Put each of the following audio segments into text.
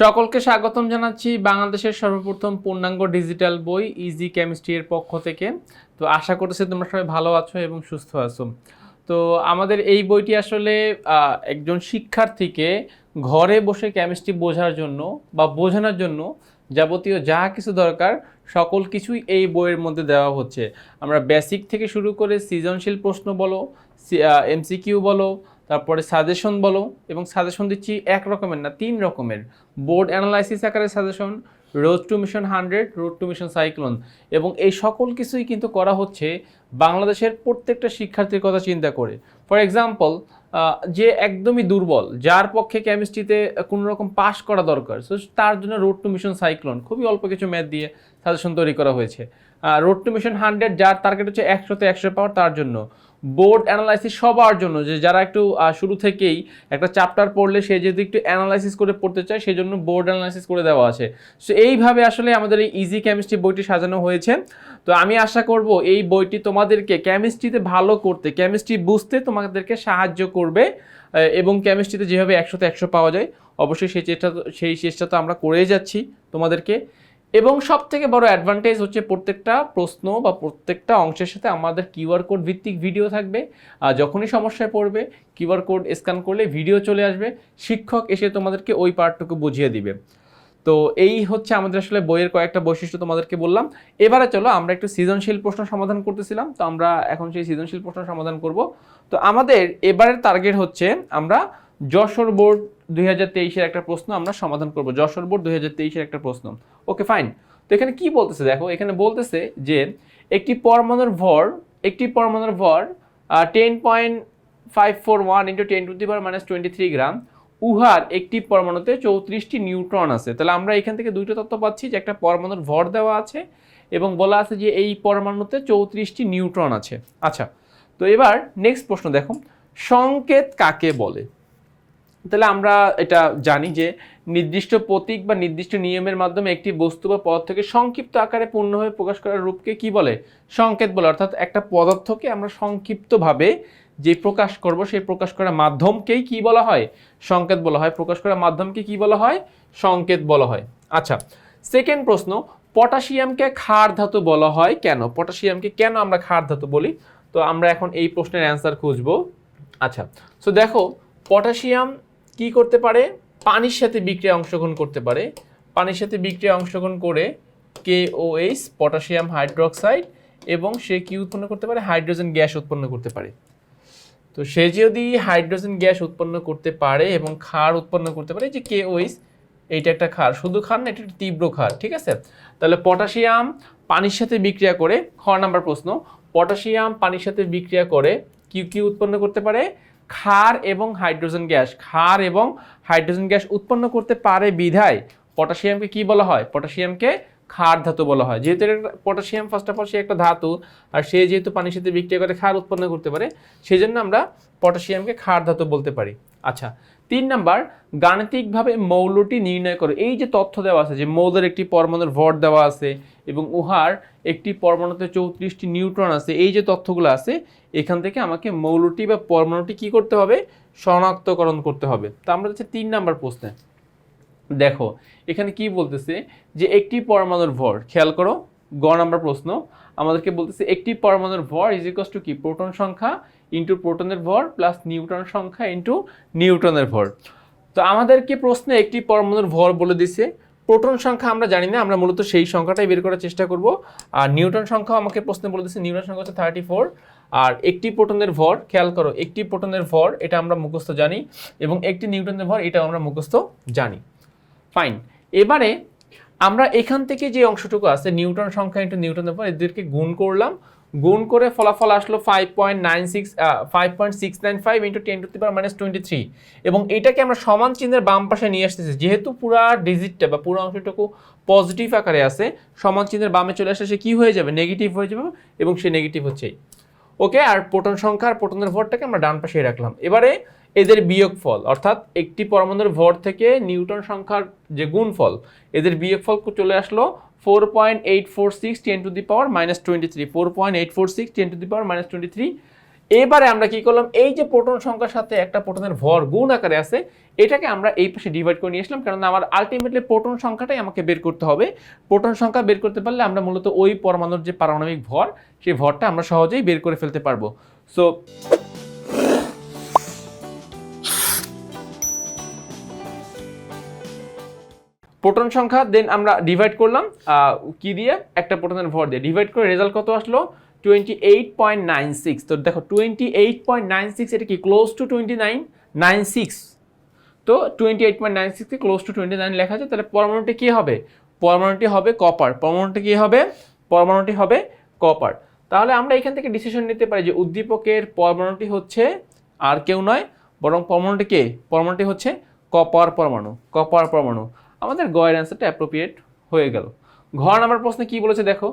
সকলকে স্বাগতম জানাচ্ছি বাংলাদেশের সর্বপ্রথম পূর্ণাঙ্গ ডিজিটাল বই ইজি কেমিস্ট্রি এর পক্ষ থেকে। তো আশা করতেছি তোমরা সবাই ভালো আছো এবং সুস্থ আছো। তো আমাদের এই বইটি আসলে একজন শিক্ষার্থীকে ঘরে বসে কেমিস্ট্রি বোঝার জন্য বা বোঝানোর জন্য যাবতীয় যা কিছু দরকার, সকল কিছুই এই বইয়ের মধ্যে দেওয়া হচ্ছে। আমরা বেসিক থেকে শুরু করে সৃজনশীল প্রশ্ন বলো এমসিকিউ বলো তারপরে সাজেশন বলো এবং সাজেশন দিচ্ছি এক রকমের না, তিন রকমের। বোর্ড অ্যানালাইসিস আকারে suggestion road to mission hundred road to mission cyclone এবং এই সকল কিছুই কিন্তু করা হচ্ছে বাংলাদেশের প্রত্যেকটা শিক্ষার্থীর কথা চিন্তা করে। ফর এক্সাম্পল যে একদমই দুর্বল, যার পক্ষে কেমিস্ট্রিতে কোনো রকম পাশ করা দরকার সো তার জন্য রোড টু মিশন সাইক্লোন খুবই অল্প কিছু ম্যাথ দিয়ে সাজেশন তৈরি করা হয়েছে। রোড টু মিশন হান্ড্রেড যার টার্গেট হচ্ছে একশোতে একশো পাওয়ার তার জন্য। বোর্ড অ্যানালাইসিস সবার জন্য, যে যারা একটু শুরু থেকেই একটা চ্যাপ্টার পড়লে সে যদি একটু অ্যানালাইসিস করে পড়তে চায় সেই জন্য বোর্ড অ্যানালাইসিস করে দেওয়া আছে। সো এইভাবে আসলে আমাদের এই ইজি কেমিস্ট্রি বইটি সাজানো হয়েছে। তো আমি আশা করব এই বইটি তোমাদেরকে কেমিস্ট্রিতে ভালো করতে কেমিস্ট্রি বুঝতে তোমাদেরকে সাহায্য করবে এবং কেমিস্ট্রিতে যেভাবে একশোতে একশো পাওয়া যায়, অবশ্যই সেই চেষ্টা সেই চেষ্টা তো আমরা করেই যাচ্ছি তোমাদেরকে। এবং সব থেকে বড় অ্যাডভান্টেজ হচ্ছে প্রত্যেকটা প্রশ্ন বা প্রত্যেকটা অংশের সাথে আমাদের কিউআর কোড ভিত্তিক ভিডিও থাকবে। আর যখনই সমস্যায় পড়বে কিউআর কোড স্ক্যান করলে ভিডিও চলে আসবে। শিক্ষক এসে তোমাদেরকে ওই পার্টটুকু বুঝিয়ে দিবে। তো এই হচ্ছে আমাদের আসলে বইয়ের কয়েকটা বৈশিষ্ট্য তোমাদেরকে বললাম। এবারে চলো আমরা একটু সৃজনশীল প্রশ্ন সমাধান করতেছিলাম। তো আমরা এখন সেই সৃজনশীল প্রশ্ন সমাধান করব। তো আমাদের এবারের টার্গেট হচ্ছে আমরা যশোর বোর্ড দুই তেইশের একটা প্রশ্ন আমরা সমাধান করব। যশোর বোর্ড দুই তেইশের একটা প্রশ্ন। Okay, fine. তো এখানে কি বলতেছে? দেখো, এখানে বলতেছে যে একটি পরমাণুর ভর, একটি পরমাণুর ভর ten point five four one into ten to the power minus twenty three gram উহার একটি পরমাণুতে চৌত্রিশটি নিউট্রন আছে। তাহলে আমরা এখান থেকে দুইটা তথ্য পাচ্ছি যে একটা পরমাণুর ভর দেওয়া আছে এবং বলা আছে যে এই পরমাণুতে চৌত্রিশটি নিউট্রন আছে। আচ্ছা তো এবার নেক্সট প্রশ্ন দেখো। সংকেত কাকে বলে? তাহলে আমরা এটা জানি যে নির্দিষ্ট প্রতীক বা নির্দিষ্ট নিয়মের মাধ্যমে একটি বস্তু বা পদার্থকে সংক্ষিপ্ত আকারে পূর্ণভাবে প্রকাশ করার রূপকে কি বলে? সংকেত বলে। অর্থাৎ একটা পদার্থকে আমরা সংক্ষিপ্তভাবে যে প্রকাশ করব, সেই প্রকাশ করার মাধ্যমকেই কি বলা হয়? সংকেত বলা হয়। প্রকাশ করার মাধ্যমকে কি বলা হয়? সংকেত বলা হয়। আচ্ছা সেকেন্ড প্রশ্ন, পটাশিয়ামকে ক্ষার ধাতু বলা হয় কেন? পটাশিয়ামকে কেন আমরা ক্ষার ধাতু বলি? তো আমরা এখন এই প্রশ্নের অ্যান্সার খুঁজবো। আচ্ছা সো দেখো, পটাশিয়াম কি করতে পারে? পানির সাথে বিক্রিয়া অংশগ্রহণ করতে পারে। পানির সাথে বিক্রিয়া অংশগ্রহণ করে কেওএইচ পটাশিয়াম হাইড্রোক্সাইড এবং সে কি উৎপন্ন করতে পারে? হাইড্রোজেন গ্যাস উৎপন্ন করতে পারে। তো সে যদি হাইড্রোজেন গ্যাস উৎপন্ন করতে পারে এবং ক্ষার উৎপন্ন করতে পারে যে কে কেওএইচ এইটা একটা ক্ষার। শুধু ক্ষার না, এটা একটা তীব্র ক্ষার, ঠিক আছে? তাহলে পটাশিয়াম পানির সাথে বিক্রিয়া করে খ নাম্বার প্রশ্ন পটাশিয়াম পানির সাথে বিক্রিয়া করে কি কি উৎপন্ন করতে পারে? ক্ষার এবং হাইড্রোজেন গ্যাস। ক্ষার এবং হাইড্রোজেন গ্যাস উৎপন্ন করতে পারে বিধায় পটাশিয়ামকে কি বলা হয়? পটাশিয়ামকে ক্ষার ধাতু বলা হয়। যেহেতু পটাশিয়াম ফার্স্ট অফ অল সে একটা ধাতু, আর সে যেহেতু পানির সাথে বিক্রিয়া করে ক্ষার উৎপন্ন করতে পারে সেই জন্য আমরা পটাশিয়ামকে ক্ষার ধাতু বলতে পারি। আচ্ছা তিন নাম্বার, গাণিতিকভাবে মৌলটি নির্ণয় করে। এই যে তথ্য দেওয়া আছে যে মৌলের একটি পরমাণুর ভর দেওয়া আছে এবং উহার একটি পরমাণুতে চৌত্রিশটি নিউট্রন আছে, এই যে তথ্যগুলো আছে, এখান থেকে আমাকে মৌলটি বা পরমাণুটি কি করতে হবে? শনাক্তকরণ করতে হবে। তো আমরা হচ্ছে তিন নাম্বার প্রশ্নে। দেখো, এখানে কি বলতেছে যে একটি পরমাণুর ভর, খেয়াল করো গ নাম্বার প্রশ্ন, আমাদেরকে বলতেছে একটি পরমাণুর ভর ইজ ইকস টু কি? প্রোটন সংখ্যা ইন্টু প্রোটনের ভর প্লাস নিউট্রন সংখ্যা ইন্টু নিউটনের ভর। তো আমাদেরকে প্রশ্নে একটি পরমাণুর ভর বলে দিছে। প্রোটন সংখ্যা আমরা জানি না, আমরা মূলত সেই সংখ্যাটাই বের করার চেষ্টা করব। আর নিউটন সংখ্যা আমাকে প্রশ্নে বলে দিচ্ছে নিউটন সংখ্যা হচ্ছে থার্টি ফোর আর একটি প্রোটনের ভর, খেয়াল করো, একটি প্রোটনের ভর, এটা আমরা মুখস্থ জানি এবং একটি নিউটনের ভর এটা আমরা মুখস্থ জানি। ফাইন এবারে আমরা এখান থেকে যে অংশটুকু আছে, নিউটন সংখ্যা ইন্টু নিউটনের পর এদেরকে গুণ করলাম। গুণ করে ফলাফল আসলো five point nine six five point six nine five into ten to twenty three এবং এটাকে আমরা সমান চিহ্নের বাম পাশে নিয়ে আসতেছি, যেহেতু পুরো ডিজিটটা বা পুরো অংশটুকু পজিটিভ আকারে আছে, সমান চিহ্নের বামে চলে আসলে সে কী হয়ে যাবে? নেগেটিভ হয়ে যাবে এবং সে নেগেটিভ হচ্ছেই। ওকে আর প্রোটন সংখ্যা আর প্রোটনের ভরটাকে আমরা ডান পাশে রাখলাম। এবারে এদের বিয়োগফল, অর্থাৎ একটি পরমাণুর ভর থেকে নিউটন সংখ্যার যে গুণফল, এদের বিয়োগফল চলে আসলো four point eight four six ten to the power minus twenty three four point eight four six ten to the power minus twenty three এবারে আমরা কি করলাম? এই যে প্রোটন সংখ্যার সাথে একটা প্রোটনের ভর গুণ আকারে আছে, এটাকে আমরা এই পাশে ডিভাইড করে নিয়ে আসলাম কারণ আমার আলটিমেটলি প্রোটন সংখ্যাটাই আমাকে বের করতে হবে। প্রোটন সংখ্যা বের করতে পারলে আমরা মূলত ওই পরমাণুর যে পারমাণবিক ভর, সেই ভরটা আমরা সহজেই বের করে ফেলতে পারব। সো প্রোটন সংখ্যা দেন আমরা ডিভাইড করলাম কি দিয়ে? একটা প্রোটনের ভর দিয়ে। ডিভাইড করে রেজাল্ট কত আসলো? Twenty eight point nine six তো দেখো twenty eight point nine six এটা কি? Close to twenty nine nine six তো twenty eight point nine close to twenty nine লেখা আছে, তাহলে পরমাণুটি কী হবে? পরমাণুটি হবে কপার পরমাণুটি কী হবে? পরমাণুটি হবে কপার তাহলে আমরা এখান থেকে ডিসিশন নিতে পারি যে উদ্দীপকের পরমাণুটি হচ্ছে আর কেউ নয়, বরং পরমাণুটি কে? পরমাণুটি হচ্ছে কপার পরমাণু। কপার পরমাণু। আমাদের গয়ের অ্যান্সারটা অ্যাপ্রোপ্রিয়েট হয়ে গেল। ঘর নাম্বার প্রশ্নে কি বলেছে দেখো?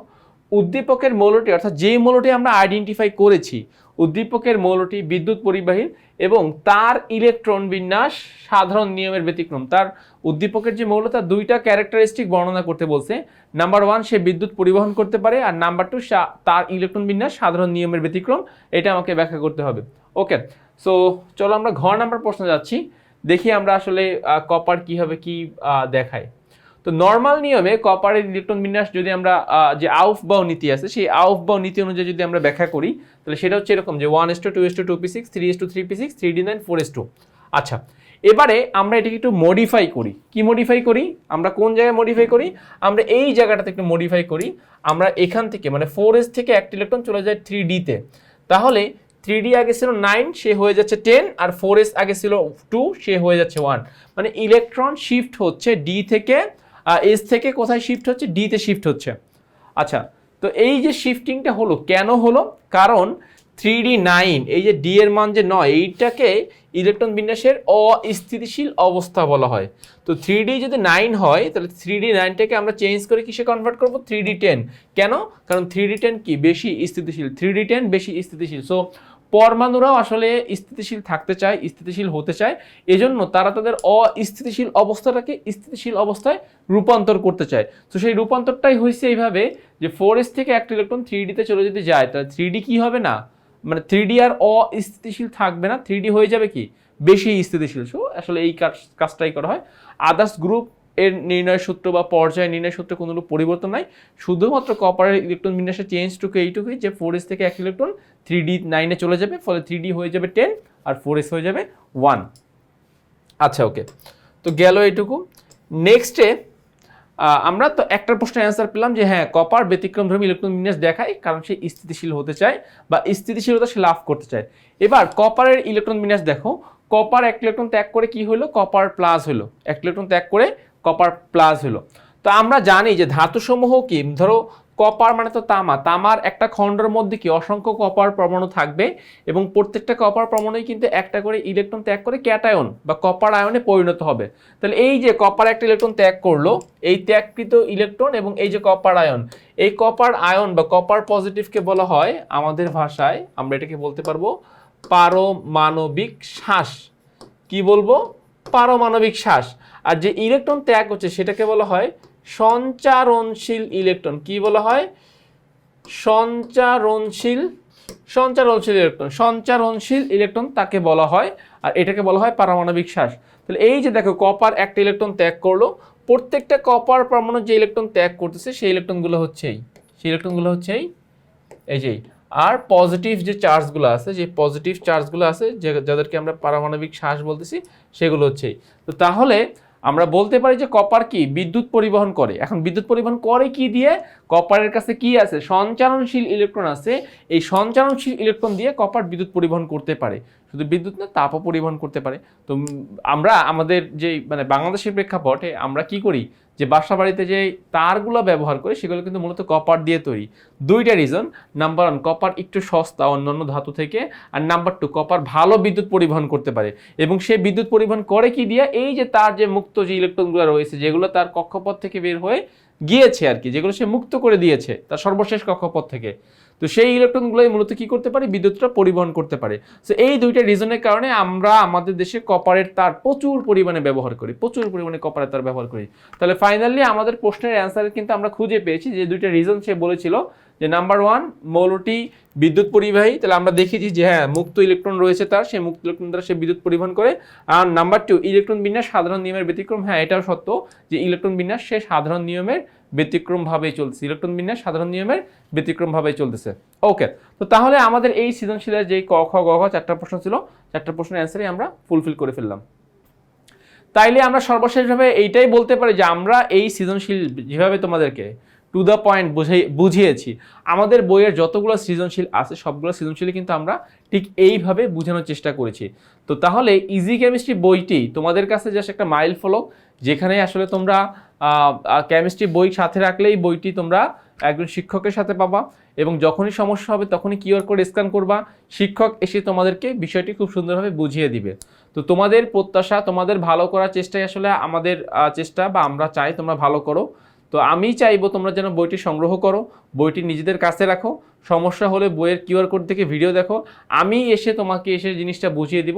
উদ্দীপকের মৌলটি, অর্থাৎ যে মৌলটি আমরা আইডেন্টিফাই করেছি, উদ্দীপকের মৌলটি বিদ্যুৎ পরিবাহী এবং তার ইলেকট্রন বিন্যাস সাধারণ নিয়মের ব্যতিক্রম। তার উদ্দীপকের যে মৌল, তার দুইটা ক্যারেক্টারিস্টিক বর্ণনা করতে বলছে। নাম্বার ওয়ান সে বিদ্যুৎ পরিবহন করতে পারে, আর নাম্বার টু তার ইলেকট্রন বিন্যাস সাধারণ নিয়মের ব্যতিক্রম। এটা আমাকে ব্যাখ্যা করতে হবে। ওকে সো চলো আমরা ঘর নাম্বার প্রশ্ন যাচ্ছি। দেখি আমরা আসলে কপার কীভাবে কি দেখায়। তো নর্মাল নিয়মে কপারের ইলেকট্রন বিন্যাস যদি আমরা যে আউফ বাউ নীতি আছে, সেই আউফ বাউ নীতি অনুযায়ী যদি আমরা ব্যাখ্যা করি, তাহলে সেটা হচ্ছে এরকম যে one s two two s two two p six three s two three p six three d nine four s two আচ্ছা এবারে আমরা এটাকে একটু মডিফাই করি। কি মডিফাই করি? আমরা কোন জায়গায় মডিফাই করি? আমরা এই জায়গাটাতে একটু মডিফাই করি। আমরা এখান থেকে মানে ফোর এস থেকে একটা ইলেকট্রন চলে যায় থ্রি ডিতে তাহলে থ্রি ডি আগে ছিল নাইন সে হয়ে যাচ্ছে টেন আর ফোর এস আগে ছিল টু সে হয়ে যাচ্ছে ওয়ান মানে ইলেকট্রন শিফট হচ্ছে ডি থেকে এস থেকে কোথায় শিফট হচ্ছে? ডিতে শিফট হচ্ছে। আচ্ছা তো এই যে শিফটিংটা হলো, কেন হলো? কারণ থ্রি ডি নাইন এই যে ডি এর মান যে নয়, এইটাকে ইলেকট্রন বিন্যাসের অস্থিতিশীল অবস্থা বলা হয়। তো থ্রি ডি যদি নাইন হয়, তাহলে থ্রি ডি নাইনটাকে আমরা চেঞ্জ করে কিসে কনভার্ট করব? থ্রি ডি টেন কেন? কারণ থ্রি ডি টেন কি? বেশি স্থিতিশীল। থ্রি ডি টেন বেশি স্থিতিশীল। সো পরমাণুরাও আসলে স্থিতিশীল থাকতে চায়, স্থিতিশীল হতে চায়। এজন্য তারা তাদের অস্থিতিশীল অবস্থাটাকে স্থিতিশীল অবস্থায় রূপান্তর করতে চায়। তো সেই রূপান্তরটাই হয়েছে এইভাবে যে ফোর এস থেকে একটা ইলেকট্রন থ্রি ডিতে চলে যদি যায়, তাহলে থ্রি ডি কী হবে না? মানে থ্রি ডি আর অস্থিতিশীল থাকবে না থ্রি ডি হয়ে যাবে কি? বেশি স্থিতিশীল। সো আসলে এই কাজ, কাজটাই করা হয়। আদার্স গ্রুপ এর নির্ণয় সূত্র বা পর্যায় নির্ণয় সূত্রে কোনো পরিবর্তন নাই। শুধুমাত্র কপারের ইলেকট্রন বিন্যাসের চেঞ্জটুকু এইটুকুই যে ফোর এস থেকে এক ইলেকট্রন থ্রি ডি নাইনে চলে যাবে, ফলে থ্রি ডি হয়ে যাবে টেন আর ফোর এস হয়ে যাবে ওয়ান আচ্ছা ওকে তো গেল এইটুকু। নেক্সটে আমরা তো একটা প্রশ্নের অ্যান্সার পেলাম যে হ্যাঁ কপার ব্যতিক্রমধর্মী ইলেকট্রন বিন্যাস দেখায় কারণ সে স্থিতিশীল হতে চায় বা স্থিতিশীলতা সে লাভ করতে চায়। এবার কপারের ইলেকট্রন বিন্যাস দেখো। কপার এক ইলেকট্রন ত্যাগ করে কি হলো? কপার প্লাস হলো। এক ইলেকট্রন ত্যাগ করে কপার প্লাস হলো। তো আমরা জানি যে ধাতুসমূহ কি? ধরো কপার মানে তো তামা। তামার একটা খণ্ডের মধ্যে কি অসংখ্য কপার পরমাণু থাকবে এবং প্রত্যেকটা কপার পরমাণুই কিন্তু একটা করে ইলেকট্রন ত্যাগ করে ক্যাটায়ন বা কপার আয়নে পরিণত হবে। তাহলে এই যে কপার একটা ইলেকট্রন ত্যাগ করল, এই ত্যাগকৃত ইলেকট্রন এবং এই যে কপার আয়ন এই কপার আয়ন বা কপার পজিটিভকে বলা হয় আমাদের ভাষায়, আমরা এটাকে বলতে পারব পারমাণবিক শ্বাস। কি বলব? পারমাণবিক শ্বাস। আর যে ইলেকট্রন ত্যাগ হচ্ছে, সেটাকে বলা হয় সঞ্চারণশীল ইলেকট্রন। কি বলা হয়? সঞ্চারণশীল সঞ্চারণশীল ইলেকট্রন। সঞ্চারণশীল ইলেকট্রন তাকে বলা হয়, আর এটাকে বলা হয় পারমাণবিক শ্বাস। তাহলে এই যে দেখো, কপার একটা ইলেকট্রন ত্যাগ করল, প্রত্যেকটা কপার পরমাণু যে ইলেকট্রন ত্যাগ করতেছে, সেই ইলেকট্রনগুলো হচ্ছে এই। সেই ইলেকট্রনগুলো হচ্ছে এই এই যে। আর পজিটিভ যে চার্জগুলো আছে, যে পজিটিভ চার্জগুলো আছে, যে যাদেরকে আমরা পারমাণবিক শ্বাস বলতেছি, সেগুলো হচ্ছে এই। তো তাহলে আমরা বলতে পারি যে কপার কি? বিদ্যুৎ পরিবহন করে। এখন বিদ্যুৎ পরিবহন করে কি দিয়ে? কপারের কাছে কি আছে? সঞ্চারণশীল ইলেকট্রন আছে। এই সঞ্চারণশীল ইলেকট্রন দিয়ে কপার বিদ্যুৎ পরিবহন করতে পারে। শুধু বিদ্যুৎ না, তাপও পরিবহন করতে পারে। তো আমরা আমাদের যে মানে বাংলাদেশের প্রেক্ষাপটে আমরা কি করি? যে বাসা বাড়িতে যে তারগুলো ব্যবহার করে, সেগুলো কিন্তু মূলত কপার দিয়ে তৈরি। দুইটা রিজন নাম্বার ওয়ান কপার একটু সস্তা অন্যান্য ধাতু থেকে আর নাম্বার টু কপার ভালো বিদ্যুৎ পরিবহন করতে পারে। এবং সে বিদ্যুৎ পরিবহন করে কি দিয়ে? এই যে তার যে মুক্ত যে ইলেকট্রনগুলো রয়েছে, যেগুলো তার কক্ষপথ থেকে বের হয়ে গিয়েছে আর কি, যেগুলো সে মুক্ত করে দিয়েছে, তার সর্বশেষ কক্ষপথ থেকে। তো সেই ইলেকট্রনগুলোই মূলত কি করতে পারে? বিদ্যুৎটা পরিবহন করতে পারে। সো এই দুইটা রিজনের কারণে আমরা আমাদের দেশে কপারের তার প্রচুর পরিমাণে ব্যবহার করি, প্রচুর পরিমাণে কপারের তার ব্যবহার করি। তাহলে ফাইনালি আমাদের প্রশ্নের অ্যান্সার কিন্তু আমরা খুঁজে পেয়েছি যে দুইটা রিজন সে বলেছিল। যে নাম্বার ওয়ান মৌলটি বিদ্যুৎ পরিবাহী। তাহলে আমরা দেখেছি যে হ্যাঁ মুক্ত ইলেকট্রন রয়েছে তার, সেই মুক্ত ইলেকট্রন দ্বারা সে বিদ্যুৎ পরিবহন করে। আর নাম্বার টু ইলেকট্রন বিন্যাস সাধারণ নিয়মের ব্যতিক্রম। হ্যাঁ এটাও সত্য যে ইলেকট্রন বিন্যাস সে সাধারণ নিয়মের ব্যতিক্রমভাবেই চলছে ইলেকট্রন বিন্যাস সাধারণ নিয়মের ব্যতিক্রমভাবেই চলতেছে। ওকে তো তাহলে আমাদের এই সৃজনশীলের যে ক, খ, গ, ঘ চারটা প্রশ্ন ছিল, চারটা প্রশ্নের অ্যান্সারই আমরা ফুলফিল করে ফেললাম। তাইলে আমরা সর্বশেষভাবে এইটাই বলতে পারি যে আমরা এই সৃজনশীল যেভাবে তোমাদেরকে টু দ্য পয়েন্ট বুঝাই বুঝিয়েছি। আমাদের বইয়ের যতগুলো সৃজনশীল আছে, সবগুলো সৃজনশীলই কিন্তু আমরা ঠিক এইভাবে বোঝানোর চেষ্টা করেছি। তো তাহলে ইজি কেমিস্ট্রি বইটি তোমাদের কাছে জাস্ট একটা মাইল ফলক যেখানে আসলে তোমরা কেমিস্ট্রি বই সাথে রাখলেই বইটি তোমরা একজন শিক্ষকের সাথে পাবা এবং যখনই সমস্যা হবে তখনই কিউআর কোড স্ক্যান করবা। শিক্ষক এসে তোমাদেরকে বিষয়টি খুব সুন্দরভাবে বুঝিয়ে দিবে। তো তোমাদের প্রত্যাশা, তোমাদের ভালো করার চেষ্টাই আসলে আমাদের চেষ্টা বা আমরা চাই তোমরা ভালো করো। তো আমি চাইব তোমরা যেন বইটি সংগ্রহ করো, বইটি নিজেদের কাছে রাখো। সমস্যা হলে বইয়ের কিউআর কোড থেকে ভিডিও দেখো। আমি এসে তোমাকে এসে জিনিসটা বুঝিয়ে দিব।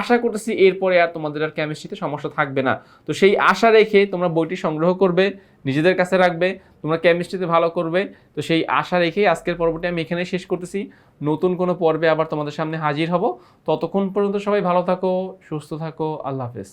আশা করতেছি এরপরে আর তোমাদের আর কেমিস্ট্রিতে সমস্যা থাকবে না। তো সেই আশা রেখে তোমরা বইটি সংগ্রহ করবে, নিজেদের কাছে রাখবে, তোমরা কেমিস্ট্রিতে ভালো করবে। তো সেই আশা রেখেই আজকের পর্বটি আমি এখানে শেষ করতেছি। নতুন কোনো পর্বে আবার তোমাদের সামনে হাজির হব। ততক্ষণ পর্যন্ত সবাই ভালো থাকো, সুস্থ থাকো, আল্লাহ হাফেজ।